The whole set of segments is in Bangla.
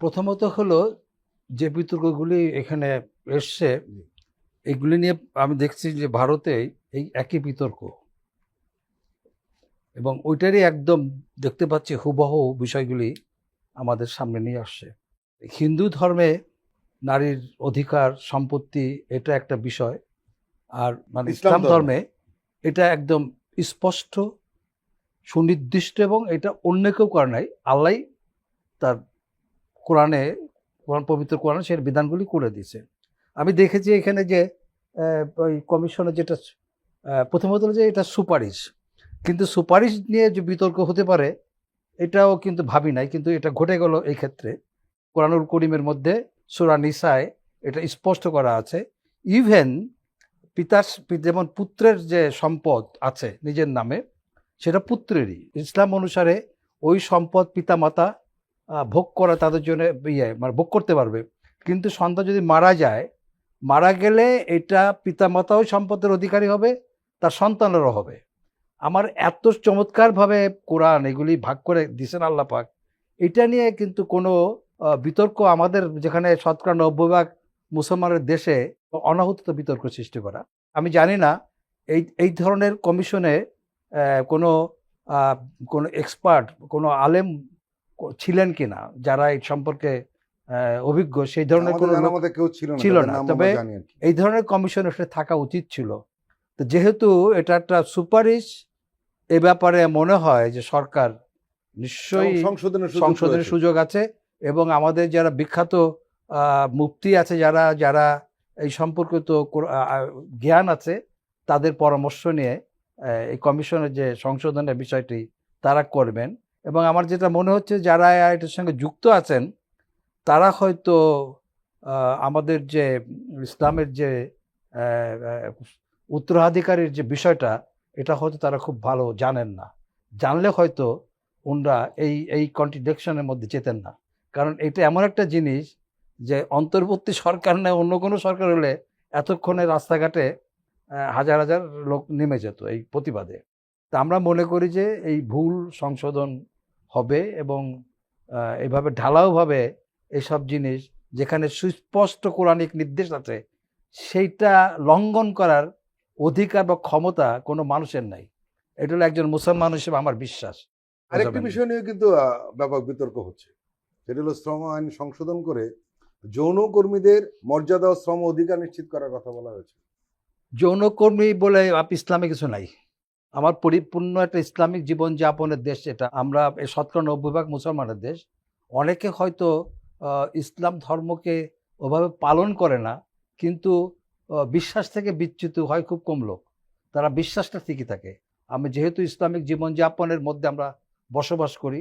প্রথমত হলো যে বিতর্কগুলি এখানে এসছে এগুলি নিয়ে আমি দেখছি যে ভারতে এই একই বিতর্ক। এবং ওইটারই একদম দেখতে পাচ্ছি হুবহু বিষয়গুলি আমাদের সামনে নিয়ে আসছে। হিন্দু ধর্মে নারীর অধিকার সম্পত্তি এটা একটা বিষয় আর মানে ইসলাম। ধর্মে। এটা একদম স্পষ্ট সুনির্দিষ্ট এবং এটা অন্য কেউ করে নাই। আল্লাহ তার কোরআনে, কোরআন, পবিত্র কোরআনে সেই বিধানগুলি করে দিয়েছে। আমি দেখেছি এখানে যে ওই কমিশনে যেটা প্রথমত যে এটা সুপারিশ। কিন্তু সুপারিশ নিয়ে যে বিতর্ক হতে পারে, এটাও কিন্তু ভাবি নাই, কিন্তু এটা ঘটে গেল এই ক্ষেত্রে। কোরআনুল করিমের মধ্যে সুরা নিসায় এটা স্পষ্ট করা আছে। ইভেন পিতার, যেমন পুত্রের যে সম্পদ আছে নিজের নামে, সেটা পুত্রেরই। ইসলাম অনুসারে ওই সম্পদ পিতামাতা ভোগ করা তাদের জন্য ইয়ে মানে ভোগ করতে পারবে। কিন্তু সন্তান যদি মারা যায়, মারা গেলে এটা পিতামাতাও সম্পদের অধিকারী হবে, তার সন্তানেরও হবে। আমার এত চমৎকারভাবে কোরআন এগুলি ভাগ করে দিছেন আল্লাহ পাক, এটা নিয়ে কিন্তু কোনো বিতর্ক আমাদের যেখানে শতকরা নব্বই ভাগ মুসলমানের দেশে অনাহুত বিতর্ক সৃষ্টি করা। আমি জানি না, এই এই ধরনের কমিশনে কোনো কোনো এক্সপার্ট, কোনো আলেম ছিলেন কিনা যারা এই সম্পর্কে অভিজ্ঞ সেই ধরনের কোনো কেউ ছিল না ছিল না, তবে-। এই ধরনের কমিশন আসলে থাকা উচিত ছিল। তো যেহেতু এটা একটা সুপারিশ এ ব্যাপারে মনে হয় যে সরকার নিশ্চয়ই সংশোধনের সুযোগ সংশোধনের সুযোগ আছে এবং আমাদের যারা বিখ্যাত আহ, মুফতি আছে যারা যারা এই সম্পর্কিত জ্ঞান আছে তাদের পরামর্শ নিয়ে এই কমিশনের যে সংশোধনের বিষয়টি তারা করবেন। এবং আমার যেটা মনে হচ্ছে যারা এটার সঙ্গে যুক্ত আছেন, তারা হয়তো আমাদের যে ইসলামের যে উত্তরাধিকারীর যে বিষয়টা, এটা হয়তো তারা খুব ভালো জানেন না। জানলে হয়তো ওনরা এই এই কন্ট্রিডিকশনের মধ্যে যেতেন না। কারণ এটা এমন একটা জিনিস যে অন্তর্বর্তী সরকার নেয় অন্য কোনো সরকার হলে এতক্ষণে রাস্তাঘাটে হাজার হাজার লোক নেমে যেত এই প্রতিবাদে। তা আমরা মনে করি যে এই ভুল সংশোধন হবে এবং আহ, এইভাবে ঢালাওভাবে এসব জিনিস যেখানে সুস্পষ্ট কোরআনিক নির্দেশ আছে সেইটা লঙ্ঘন করার অধিকার বা ক্ষমতা কোনো মানুষের নাই। এটা হলো একজন মুসলমান হিসেবে আমার বিশ্বাস। আরেকটি বিষয় নিয়ে কিন্তু ব্যাপক বিতর্ক হচ্ছে। সেটা হলো শ্রম আইন সংশোধন করে যৌনকর্মীদের মর্যাদা ও শ্রম অধিকার নিশ্চিত করার কথা বলা হয়েছে। যৌনকর্মী বলে আপ ইসলামে কিছু নাই। আমার পরিপূর্ণ একটা ইসলামিক জীবন যাপনের দেশ এটা। আমরা এই শতকরা নব্বই ভাগ মুসলমানের দেশ। অনেকে হয়তো ইসলাম ধর্মকে ওভাবে পালন করে না, কিন্তু বিশ্বাস থেকে বিচ্যুত হয় খুব কম লোক। তারা বিশ্বাসটা ঠিকই থাকে। আমি যেহেতু ইসলামিক জীবনযাপনের মধ্যে আমরা বসবাস করি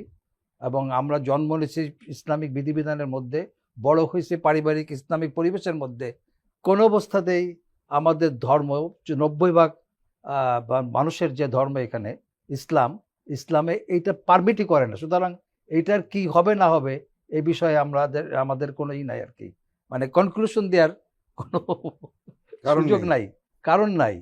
এবং আমরা জন্ম নিয়েছি ইসলামিক বিধিবিধানের মধ্যে, বড় হয়েছে পারিবারিক ইসলামিক পরিবেশের মধ্যে, কোনো অবস্থাতেই আমাদের ধর্ম নব্বই ভাগ মানুষের যে ধর্ম এখানে ইসলাম ইসলামে এইটা পারমিটই করে না। সুতরাং এইটার কি হবে না হবে এ বিষয়ে আমাদের আমাদের কোনো ই নাই আর কি। মানে কনক্লুশন দেওয়ার কোনো কারণ সুযোগ নাই। কারণ নাই।